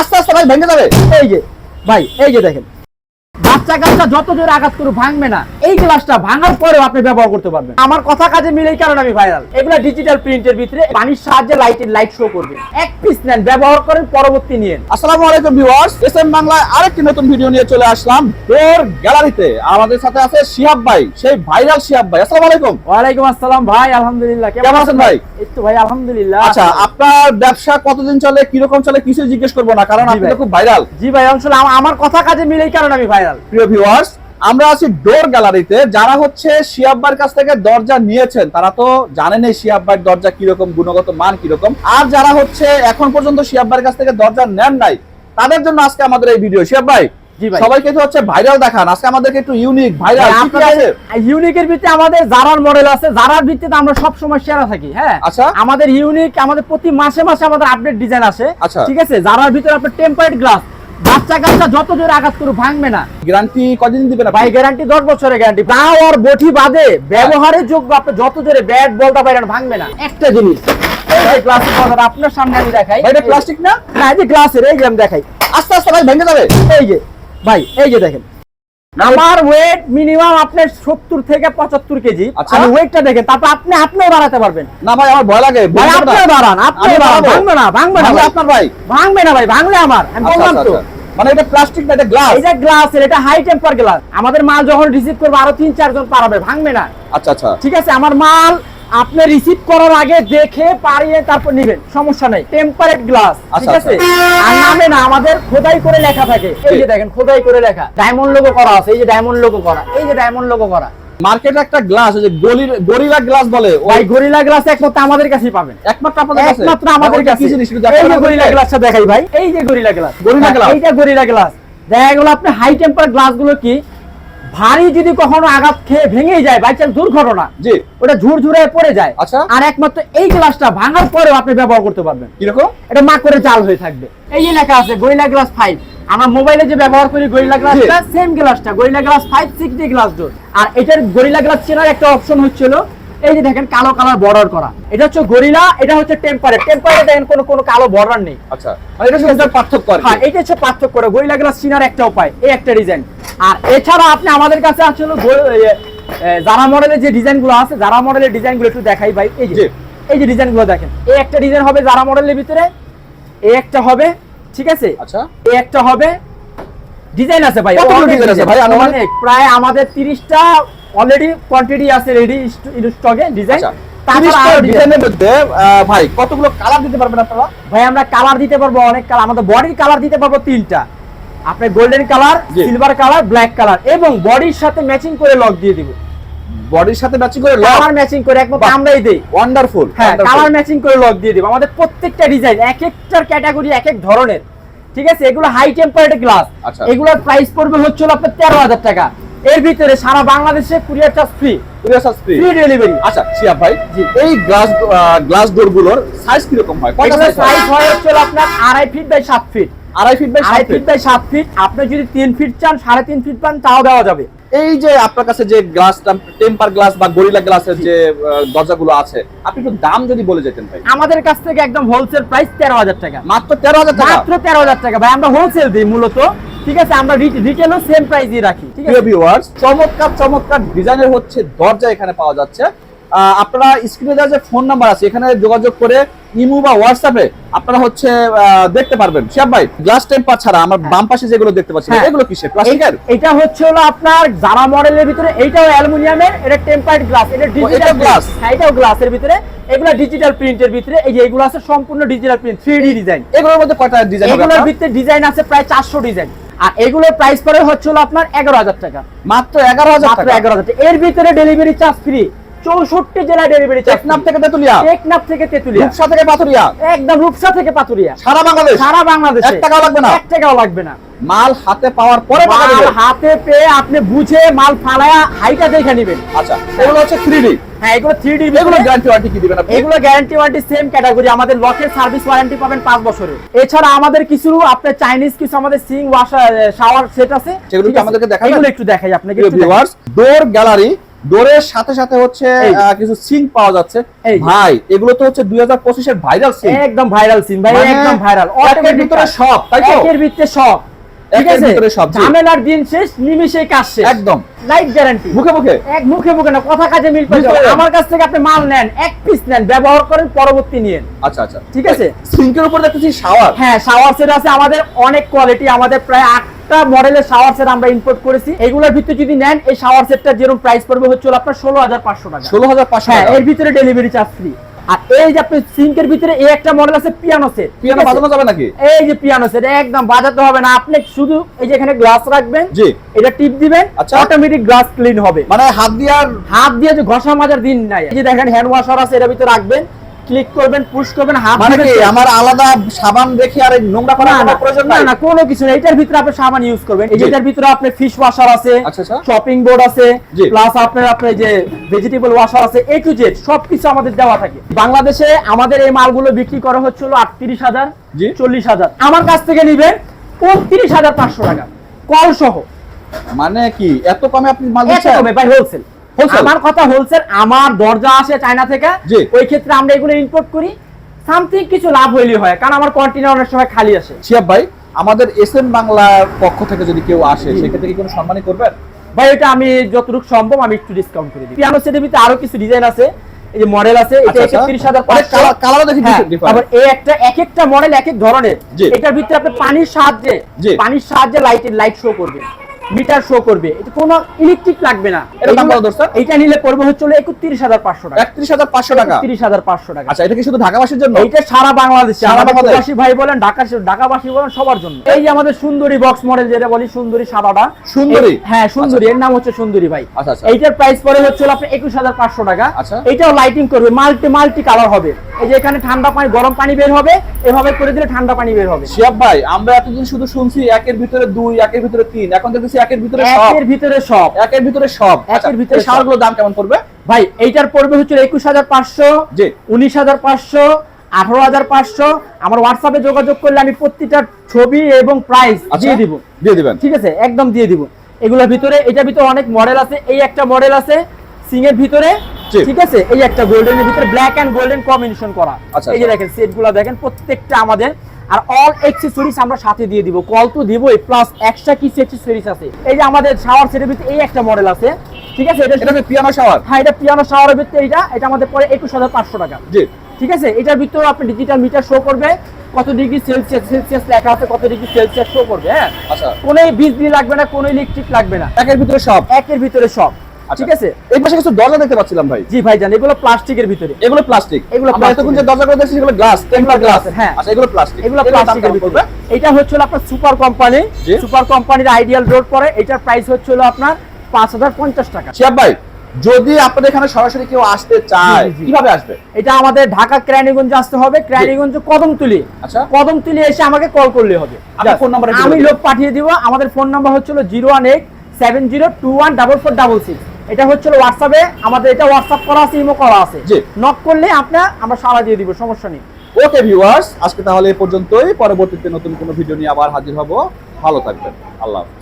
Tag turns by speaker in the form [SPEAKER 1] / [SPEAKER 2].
[SPEAKER 1] আস্তে আস্তে ভাই ভেঙে যাবে।
[SPEAKER 2] এই যে ভাই এই যে দেখেন। বাচ্চা কাচ্চা যত জোরে আঘাত করে ভাঙবে না। এই গ্লাসটা ভাঙার পরেও আপনি ব্যবহার করতে পারবেন। আমার কথা কাজে মিলে এই কারণে আমি ভাইরাল এগুলো ডিজিটাল প্রিন্টের ভিতরে পানির সাহায্যে লাইটের লাইট শো করবে। এক পিস নেন ব্যবহার করেন পরবর্তী নিয়েন।
[SPEAKER 1] আসসালামু আলাইকুম ভিউয়ার্স এসএম বাংলায় আরেকটি নতুন ভিডিও নিয়ে চলে আসলাম ডোর গ্যালারিতে আমাদের সাথে আছে শিহাব ভাই সেই ভাইরাল শিহাব ভাই। আসসালামু আলাইকুম।
[SPEAKER 2] ওয়ালাইকুম আসসালাম ভাই আলহামদুলিল্লাহ।
[SPEAKER 1] কেমন আছেন ভাই?
[SPEAKER 2] এই তো ভাই আলহামদুলিল্লাহ।
[SPEAKER 1] আচ্ছা আপনার ব্যবসা কতদিন চলে কীরকম চলে কিছু জিজ্ঞেস করব না কারণ আপনি তো খুব ভাইরাল
[SPEAKER 2] জি ভাই আসলে আমার কথা কাজে মিলে এই কারণে আমি ভাইরাল
[SPEAKER 1] প্রিয় ভিউয়ার্স আমরা আছি ডোর গ্যালারিতে যারা হচ্ছে শিয়াব্বার কাছ থেকে দরজা নিয়েছেন তারা তো জানেনই শিয়াব্বার দরজা কীরকম গুণগত মান কীরকম। আর যারা হচ্ছে এখন পর্যন্ত শিয়াব্বার কাছ থেকে দরজা নেন নাই তাদের জন্য আজকে আমাদের এই ভিডিও শিয়াব ভাই সবাইকে তো হচ্ছে ভাইরাল দেখান। আজকে আমাদেরকে একটু ইউনিক ভাইরাল
[SPEAKER 2] ইউনিকের ভিত্তিতে আমাদের জারার মডেল আছে। জারার ভিত্তিতে আমরা সব সময় সেরা থাকি হ্যাঁ?
[SPEAKER 1] আচ্ছা।
[SPEAKER 2] আমাদের ইউনিক আমাদের প্রতি মাসে মাসে আমাদের আপডেট ডিজাইন আসে।
[SPEAKER 1] আচ্ছা।
[SPEAKER 2] ঠিক আছে? জারার ভিতরে আপনার টেম্পারেড গ্লাস বাচ্চা কাচ্চা যত জোরে আঘাত করে ভাঙবে না।
[SPEAKER 1] গ্যারান্টি কদিন না?
[SPEAKER 2] ভাই গ্যারান্টি দশ বছরের গ্যারান্টি। তাও আর বটি বাদে ব্যবহারের যোগ্য আপনি যত জোরে ব্যাট বলটা বাইরে ভাঙবে না। একটা জিনিস। কথাটা আপনার সামনে আমি দেখাই।
[SPEAKER 1] এটা প্লাস্টিক না?
[SPEAKER 2] না এই যে গ্লাসের এই যে আমি দেখাই।
[SPEAKER 1] আস্তে আস্তে ভাই ভেঙে যাবে।
[SPEAKER 2] এই যে ভাই এই যে দেখেন। আমার ওয়েট মিনিমাম আপনার সত্তর থেকে পঁচাত্তর কেজি।
[SPEAKER 1] আচ্ছা।
[SPEAKER 2] ওয়েটটা দেখেন তারপর আপনি আপনিও বাড়াতে পারবেন।
[SPEAKER 1] না ভাই আমার ভয় লাগে
[SPEAKER 2] ভাই আপনিও বাড়ান
[SPEAKER 1] আপনি
[SPEAKER 2] ভাঙবে না ভাঙবে না
[SPEAKER 1] আপনার ভাই।
[SPEAKER 2] ভাঙবে না ভাই ভাঙলে আমার আমি
[SPEAKER 1] আচ্ছা,
[SPEAKER 2] বললাম
[SPEAKER 1] আচ্ছা,
[SPEAKER 2] তো।
[SPEAKER 1] আচ্ছা। মানে এটা প্লাস্টিক না এটা গ্লাস
[SPEAKER 2] এটা গ্লাস এটা হাই টেম্পার গ্লাস আমাদের মাল যখন রিসিভ করবে আরও তিন চারজন পারাবে ভাঙবে না।
[SPEAKER 1] আচ্ছা আচ্ছা।
[SPEAKER 2] ঠিক আছে আমার মাল আপনি রিসিভ করার আগে দেখে পারিয়ে তারপর নিবেন। সমস্যা নাই। টেম্পারেট গ্লাস ঠিক
[SPEAKER 1] আচ্ছা,
[SPEAKER 2] আছে আর নামে না আমাদের খোদাই করে লেখা থাকে। এই যে দেখেন খোদাই করে লেখা। ডায়মন্ড লোগো করা আছে এই যে ডায়মন্ড লোগো করা। এই যে ডায়মন্ড লোগো করা।
[SPEAKER 1] মার্কেটে একটা গ্লাস যে গলির গরিলা গ্লাস বলে ওই
[SPEAKER 2] গরিলা গ্লাস একমাত্র আমাদের কাছেই পাবেন।
[SPEAKER 1] একমাত্র আপনাদের কাছে?
[SPEAKER 2] একমাত্র আমাদের কাছে।
[SPEAKER 1] জিনিস
[SPEAKER 2] এই যে গরিলা গ্লাসটা দেখাই ভাই। এই যে গরিলা গ্লাস
[SPEAKER 1] গরিলা
[SPEAKER 2] হ্যাঁ,
[SPEAKER 1] গ্লাস।
[SPEAKER 2] এইটা গরিলা গ্লাস দেখা গেল আপনি হাই টেম্পার গ্লাসগুলো কি? ভারী যদি কখনো আঘাত খেয়ে ভেঙে যায় বাই চান্স দুর্ঘটনা
[SPEAKER 1] জি।
[SPEAKER 2] ওটা ঝুরঝুরে পড়ে যায়।
[SPEAKER 1] আচ্ছা।
[SPEAKER 2] আর একমাত্র এই গ্লাসটা ভাঙার পরেও আপনি ব্যবহার করতে পারবেন।
[SPEAKER 1] কীরকম?
[SPEAKER 2] এটা মা করে জাল হয়ে থাকবে। এই যে লেখা আছে গরিলা গ্লাস ফাইভ আমার মোবাইলে যে ব্যবহার করি গরিলা গ্লাসটা সেম গ্লাসটা gorilla glass five six D glass door আর এটার গরিলা গ্লাস চেনার একটা অপশন হচ্ছিল এই যে দেখেন কালো কালার বর্ডার করা। এটা হচ্ছে গরিলা এটা হচ্ছে টেম্পারেট টেম্পারেট দেখেন কোনো কোনো কালো বর্ডার নেই।
[SPEAKER 1] আচ্ছা। এটা হচ্ছে পার্থক্য
[SPEAKER 2] হ্যাঁ এটা হচ্ছে পার্থক্য করে। গরিলা গ্লাস চিনার একটা উপায় এই একটা ডিজাইন আর এছাড়া আপনি আমাদের কাছে আসলে যারা মডেলের যে ডিজাইনগুলো আছে যারা মডেলের ডিজাইনগুলো একটু দেখাই ভাই। এই যে এই যে ডিজাইনগুলো দেখেন। এই একটা ডিজাইন হবে যারা মডেলের ভিতরে এই একটা হবে ঠিক আছে?
[SPEAKER 1] আচ্ছা।
[SPEAKER 2] এই একটা হবে ডিজাইন আছে ভাই।
[SPEAKER 1] design আছে ভাই?
[SPEAKER 2] প্রায় আমাদের তিরিশটা অলরেডি কোয়ান্টিটি আছে রেডি স্টকে ডিজাইন তাছাড়া
[SPEAKER 1] তিরিশটা
[SPEAKER 2] আরও design।
[SPEAKER 1] ডিজাইনের মধ্যে আহ, ভাই কতগুলো কালার দিতে পারবেন আপনারা?
[SPEAKER 2] ভাই আমরা কালার দিতে পারব অনেক কালার আমাদের বডির কালার দিতে পারব তিনটা। আপনি golden colour silver colour black colour এবং বডির সাথে ম্যাচিং করে লক দিয়ে দিব।
[SPEAKER 1] বডির সাথে ম্যাচিং করে লক
[SPEAKER 2] কালার ম্যাচিং করে একমাত্র আমরাই দেই।
[SPEAKER 1] ওয়ান্ডারফুল
[SPEAKER 2] হ্যাঁ কালার ম্যাচিং করে লক দিয়ে দিব। আমাদের প্রত্যেকটা ডিজাইন এক একটার ক্যাটাগরি এক এক ধরনের। ঠিক আছে? এগুলো হাই টেম্পারেচার গ্লাস। এগুলোর প্রাইস পড়বে হচ্ছে আপনার তেরো হাজার টাকা। এর ভিতরে সারা বাংলাদেশে courier charge free free delivery
[SPEAKER 1] আচ্ছা শিয়া ভাই
[SPEAKER 2] জি।
[SPEAKER 1] এই গ্লাস গ্লাস সাইজ কীরকম হয়? কয়টা সাইজ
[SPEAKER 2] সাইজ হয়? হচ্ছে আপনার আড়াই ফিট বাই ফিট
[SPEAKER 1] আড়াই feet by
[SPEAKER 2] feet by feet আপনি যদি ফিট চান সাড়ে তিন ফিট পান তাও দেওয়া যাবে।
[SPEAKER 1] এই যে আপনার কাছে যে গ্লাস টেম্পার গ্লাস বা গরিলা গ্লাসের যে দরজাগুলো আছে আপনি একটু দাম যদি বলে যেতেন ভাই।
[SPEAKER 2] আমাদের কাছ থেকে একদম হোলসেল প্রাইস তেরো হাজার টাকা।
[SPEAKER 1] মাত্র তেরো হাজার টাকা?
[SPEAKER 2] মাত্র তেরো হাজার টাকা। ভাই আমরা হোলসেল দিই মূলত। ঠিক আছে আমরা রিটেলও সেম প্রাইসই রাখি।
[SPEAKER 1] প্রিয় ভিউয়ার্স চমৎকার চমৎকার ডিজাইনের হচ্ছে দরজা এখানে পাওয়া যাচ্ছে। আপনারা স্ক্রিনে দেওয়া যে ফোন নাম্বার আছে এখানে যোগাযোগ করে ইমো বা হোয়াটসঅ্যাপে আপনারা হচ্ছে দেখতে পারবেন। শিয়াব ভাই গ্লাস টেম্পার ছাড়া আমার বাম পাশে যেগুলো দেখতে পাচ্ছি
[SPEAKER 2] হ্যাঁ।
[SPEAKER 1] এগুলো কিসের? প্লাস্টিকের
[SPEAKER 2] এটা হচ্ছে হলো আপনার জারা মডেলের ভিতরে এইটাও অ্যালুমিনিয়ামের এটা টেম্পার্ড গ্লাস এটা ডিজিটাল গ্লাস? হ্যাঁ এটাও গ্লাসের ভিতরে এগুলো ডিজিটাল প্রিন্টের ভিতরে এই যে এগুলো আছে সম্পূর্ণ digital print three D design
[SPEAKER 1] এগুলোর মধ্যে কয়টা ডিজাইন
[SPEAKER 2] এগুলোর? ভিতরে ডিজাইন আছে প্রায় চারশো ডিজাইন আর এগুলোর প্রাইস পরে হচ্ছিল আপনার এগারো হাজার টাকা।
[SPEAKER 1] মাত্র এগারো হাজার
[SPEAKER 2] মাত্র এগারো হাজার এর ভিতরে ডেলিভারি চার্জ ফ্রি চৌষট্টি জেলায় ডেলিভারি চার্জ
[SPEAKER 1] টেকনাফ থেকে তেতুলিয়া।
[SPEAKER 2] এক নাম থেকে তেতুলিয়া।
[SPEAKER 1] রূপসা থেকে পাথুরিয়া।
[SPEAKER 2] একদম রূপসা থেকে পাতুরিয়া
[SPEAKER 1] সারা বাংলাদেশ।
[SPEAKER 2] সারা বাংলাদেশ।
[SPEAKER 1] এক টাকাও লাগবে না?
[SPEAKER 2] এক টাকাও লাগবে না।
[SPEAKER 1] মাল হাতে পাওয়ার পরে
[SPEAKER 2] মাল হাতে পেয়ে আপনি বুঝে মাল ফালায়া হাইটা দেখে নেবেন।
[SPEAKER 1] আচ্ছা এগুলো হচ্ছে থ্রি ডি
[SPEAKER 2] হ্যাঁ এগুলো থ্রি ডি
[SPEAKER 1] এগুলো গ্যারান্টি ওয়ারেন্টি কি দিবেন আপনি?
[SPEAKER 2] এগুলো গ্যারান্টি ওয়ারেন্টি সেম ক্যাটাগরি আমাদের লকের সার্ভিস ওয়ারেন্টি পাবেন বছরের এছাড়া আমাদের কিছু আপনার চাইনিজ কিছু আমাদের সিং ওয়াশার শাওয়ার সেট আছে।
[SPEAKER 1] সেগুলো কি আমাদেরকে দেখাবেন?
[SPEAKER 2] এগুলো একটু দেখাই আপনাকে একটু
[SPEAKER 1] ভিউয়ার্স ডোর গ্যালারি ডোরের সাথে সাথে হচ্ছে কিছু সিং পাওয়া যাচ্ছে। ভাই এগুলো তো হচ্ছে দুই হাজার পঁচিশের ভাইরাল সিং
[SPEAKER 2] একদম ভাইরাল সিম ভাই
[SPEAKER 1] মানে
[SPEAKER 2] একদম ভাইরাল
[SPEAKER 1] ভিতরে সব, তাই তো?
[SPEAKER 2] একের ভিতরে সব। ঠিক আছে?
[SPEAKER 1] ভিতরে সব, জি।
[SPEAKER 2] ঝামেলার দিন শেষ নিমিশেই কাজ শেষ।
[SPEAKER 1] একদম।
[SPEAKER 2] লাইফ গ্যারান্টি
[SPEAKER 1] মুখে মুখে।
[SPEAKER 2] এক মুখে মুখে না কথা কাজে মিল
[SPEAKER 1] মিল
[SPEAKER 2] পাওয়া
[SPEAKER 1] পাওয়া যায়।
[SPEAKER 2] আমার কাছ থেকে আপনি মাল নেন এক পিস নেন ব্যবহার করেন পরবর্তী নিয়েন।
[SPEAKER 1] আচ্ছা আচ্ছা।
[SPEAKER 2] ঠিক আছে।
[SPEAKER 1] সিঙ্কের উপর দেখতেছি শাওয়ার
[SPEAKER 2] হ্যাঁ শাওয়ার সেট আছে। আমাদের অনেক কোয়ালিটি আমাদের প্রায় আটটা মডেলের শাওয়ার সেট আমরা ইম্পোর্ট করেছি। এগুলোর ভিতরে যদি নেন এই শাওয়ার সেটটা যেরকম প্রাইস পড়বে হচ্ছে আপনার ষোলো হাজার পাঁচশো টাকা।
[SPEAKER 1] ষোলো হাজার পাঁচশো
[SPEAKER 2] হ্যাঁ এর ভিতরে ডেলিভারি চার্জ ফ্রি আর এই যে আপনি সিঙ্কের ভিতরে এই একটা মডেল আছে পিয়ানো সেট
[SPEAKER 1] পিয়ানো বাজানো যাবে নাকি?
[SPEAKER 2] এই যে পিয়ানো সেট একদম বাজাতে হবে না। আপনি শুধু এই যে এখানে গ্লাস রাখবেন
[SPEAKER 1] জি।
[SPEAKER 2] এটা টিপ দিবেন
[SPEAKER 1] আচ্ছা।
[SPEAKER 2] অটোমেটিক গ্লাস ক্লিন হবে।
[SPEAKER 1] মানে হাত দিয়ে আর
[SPEAKER 2] হাত দিয়ে যে ঘষা মাজার দিন নাই। এই যে দেখেন হ্যান্ড ওয়াশার আছে এর ভিতরে রাখবেন। ক্লিক করবেন পুশ করবেন হাত
[SPEAKER 1] মানে কি আমার আলাদা সাবান রেখে আর নোংরা করার কোনো প্রয়োজন
[SPEAKER 2] না
[SPEAKER 1] নাই?
[SPEAKER 2] না কোনো কিছু নেই। এটার ভিতরে আপনি সাবান ইউজ করবেন। যেটার ভিতরে আপনার ফিশ ওয়াশার আছে
[SPEAKER 1] আচ্ছা, আচ্ছা।
[SPEAKER 2] শপিং বোর্ড আছে প্লাস আপনার আপনার যে ভেজিটেবল ওয়াশার আছে এ টু জেড সবকিছু আমাদের দেওয়া থাকে। বাংলাদেশে আমাদের এই মালগুলো বিক্রি করা হচ্ছিল হলো আটত্রিশ হাজার
[SPEAKER 1] জি।
[SPEAKER 2] চল্লিশ হাজার। আমার কাছ থেকে নিবেন উনত্রিশ হাজার পাঁচশো টাকা। কল সহ
[SPEAKER 1] মানে কি এত কমে আপনি মাল
[SPEAKER 2] এত
[SPEAKER 1] দিচ্ছেন?
[SPEAKER 2] কমে ভাই হোলসেল? আমার কথা হোলসেল আমার দরজা আসে চায়না থেকে ওই ক্ষেত্রে আমরা এগুলো ইম্পোর্ট করি। সামথিং কিছু লাভ হইলে হয় কারণ আমার কন্টেনার অনেক সময় খালি আসে
[SPEAKER 1] শিয়াব ভাই আমাদের এস এম বাংলার পক্ষ থেকে যদি কেউ আসে সেক্ষেত্রে কি কোনো সম্মানই করবেন?
[SPEAKER 2] ভাই এটা আমি যতটুকু সম্ভব আমি একটু ডিসকাউন্ট করে দিই। পিয়ানো সেটের ভিতরে আরও কিছু ডিজাইন আছে এই যে মডেল আছে এটা
[SPEAKER 1] আচ্ছা, আচ্ছা। কালারও দেখি
[SPEAKER 2] হ্যাঁ,
[SPEAKER 1] different, different।
[SPEAKER 2] আবার এই একটা এক একটা মডেল এক এক ধরনের। এটার ভিতরে আপনি পানির সাহায্যে। পানির সাহায্যে লাইট লাইট শো করবে। মিটার শো করবে। এটা কোনো ইলেকট্রিক লাগবে না।
[SPEAKER 1] দাম কত দোস্ত?
[SPEAKER 2] এইটা নিলে পড়বে হচ্ছে হলো একত্রিশ হাজার পাঁচশো টাকা।
[SPEAKER 1] একত্রিশ হাজার পাঁচশো টাকা?
[SPEAKER 2] একত্রিশ হাজার পাঁচশো টাকা।
[SPEAKER 1] আচ্ছা এটা কি শুধু ঢাকাবাসীর জন্য?
[SPEAKER 2] এইটা সারা বাংলাদেশে।
[SPEAKER 1] সারা বাংলাদেশ।
[SPEAKER 2] ভাই বলেন ঢাকা ঢাকাবাসী বলেন সবার জন্য। এই যে আমাদের সুন্দরী বক্স মডেল যেটা বলি সুন্দরী সাদাটা।
[SPEAKER 1] সুন্দরী?
[SPEAKER 2] হ্যাঁ সুন্দরী। এর নাম হচ্ছে সুন্দরী ভাই।
[SPEAKER 1] আচ্ছা, আচ্ছা।
[SPEAKER 2] এইটার প্রাইস পড়ে হচ্ছে হাজার পাঁচশো টাকা।
[SPEAKER 1] আচ্ছা।
[SPEAKER 2] এটাও লাইটিং করবে। মাল্টি মাল্টি কালার হবে। এই যে এখানে ঠান্ডা পানি গরম পানি বের হবে এভাবে করে দিলে ঠান্ডা পানি বের হবে।
[SPEAKER 1] শিয়াব ভাই আমরা এতদিন শুধু শুনছি একের ভিতরে দুই একের ভিতরে তিন এখন দেখতেছি একের ভিতরে সব।
[SPEAKER 2] একের ভিতরে সব।
[SPEAKER 1] একের ভিতরে সব। আচ্ছা,
[SPEAKER 2] একের ভিতরে
[SPEAKER 1] এই শাওয়ারগুলোর দাম কেমন পড়বে?
[SPEAKER 2] ভাই এইটার পড়বে হচ্ছে একুশ হাজার পাঁচশো। উনিশ হাজার পাঁচশো আঠারো হাজার পাঁচশো। আমার হোয়াটসঅ্যাপে যোগাযোগ করলে আমি প্রতিটা ছবি এবং প্রাইস
[SPEAKER 1] আচ্ছা
[SPEAKER 2] দিয়ে দিব।
[SPEAKER 1] দিয়ে দিবেন।
[SPEAKER 2] ঠিক আছে? একদম দিয়ে দিব। এগুলোর ভিতরে এটার ভিতরে অনেক মডেল আছে। এই একটা মডেল আছে সিং এর ভিতরে। ঠিক আছে? এই একটা গোল্ডেনের ভিতরে ব্ল্যাক এন্ড গোল্ডেন কম্বিনেশন করা।
[SPEAKER 1] আচ্ছা,
[SPEAKER 2] এই যে
[SPEAKER 1] আচ্ছা।
[SPEAKER 2] দেখেন সেটগুলো দেখেন প্রত্যেকটা আমাদের। আর অল এক্সেসরিজ আমরা সাথে দিয়ে দিব। কল তো দিবই প্লাস এক্সট্রা কিছু এক্সেসরিজ আছে। এই যে আমাদের শাওয়ার সেটের ভিতরে এই একটা মডেল আছে। ঠিক আছে? এটা
[SPEAKER 1] এটা পিয়ানো শাওয়ার
[SPEAKER 2] হ্যাঁ এটা পিয়ানো শাওয়ারের ভিতরে এটা এটা আমাদের পরে একুশ হাজার পাঁচশো টাকা।
[SPEAKER 1] জি।
[SPEAKER 2] ঠিক আছে? এটার ভিতরে আপনি ডিজিটাল মিটার শো করবে। কত ডিগ্রি সেলসিয়াস সেলসিয়াস লেখা আছে কত ডিগ্রি সেলসিয়াস শো করবে হ্যাঁ?
[SPEAKER 1] আচ্ছা।
[SPEAKER 2] কোনো বিজলি লাগবে না কোনো ইলেকট্রিক লাগবে না।
[SPEAKER 1] একের ভিতরে সব।
[SPEAKER 2] একের ভিতরে সব। ঠিক আছে?
[SPEAKER 1] এই পাশে কিছু দরজা দেখতে পাচ্ছিলাম ভাই।
[SPEAKER 2] জি ভাই জান এগুলো প্লাস্টিকের ভিতরে।
[SPEAKER 1] এগুলো প্লাস্টিক।
[SPEAKER 2] এগুলো
[SPEAKER 1] এতক্ষণ যে
[SPEAKER 2] plastic-এর।
[SPEAKER 1] দরজাগুলো দেখছি সেগুলো গ্লাস টেম্পার গ্লাস
[SPEAKER 2] হ্যাঁ।
[SPEAKER 1] আচ্ছা এগুলো প্লাস্টিক
[SPEAKER 2] এগুলো প্লাস্টিকের ভিতরে। এটা হচ্ছে আপনার সুপার কোম্পানি সুপার কোম্পানির আইডিয়াল রোড পরে। এটার প্রাইস হচ্ছে আপনার পাঁচ হাজার পঞ্চাশ টাকা।
[SPEAKER 1] শিয়াব ভাই যদি আপনাদের এখানে সরাসরি কেউ আসতে চায়। কীভাবে আসবে?
[SPEAKER 2] এটা আমাদের ঢাকা ক্রানীগঞ্জ আসতে হবে। ক্রানীগঞ্জ কদমতুলি।
[SPEAKER 1] আচ্ছা।
[SPEAKER 2] কদমতুলি এসে আমাকে কল করলে হবে।
[SPEAKER 1] phone number
[SPEAKER 2] আমি লোক পাঠিয়ে দিব। আমাদের ফোন নাম্বার হচ্ছে zero one eight seven zero two one double four double six এটা হচ্ছে হোয়াটসঅ্যাপে আমাদের এটা হোয়াটসঅ্যাপ করা আছে ইমো করা আছে।
[SPEAKER 1] জি।
[SPEAKER 2] নক করলে আপনার আমরা সারা দিয়ে দিব সমস্যা নেই।
[SPEAKER 1] ওকে ভিউয়ার্স আজকে তাহলে এই পর্যন্তই। পরবর্তীতে নতুন কোনো ভিডিও নিয়ে আবার হাজির হব। ভালো থাকবেন। আল্লাহ হাফেজ।